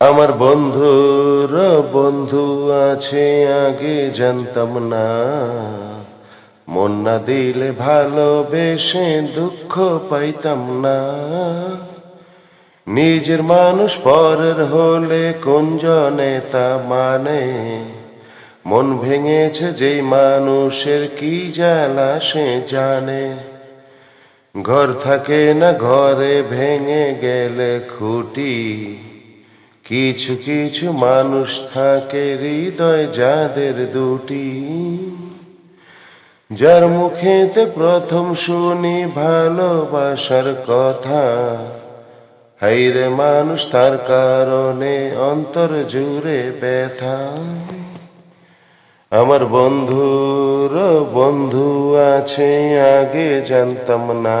আমার বন্ধুর বন্ধু আছে আগে, জানতাম না। মন না দিলে ভালোবেসে দুঃখ পাইতাম না। নিজের মানুষ পরের হলে কোনজনে তা মানে? মন ভেঙেছে যেই মানুষের কি জ্বালা সে জানে। ঘর থাকে না, ঘরে ভেঙে গেলে খুঁটি। কিছু কিছু মানুষ থাকে হৃদয় যাদের দুটি। যার মুখেতে প্রথম শুনি ভালোবাসার কথা। হাইরে মানুষ, তার কারণে অন্তর জুড়ে ব্যথা। আমার বন্ধুর বন্ধু আছে, আগে জানতাম না।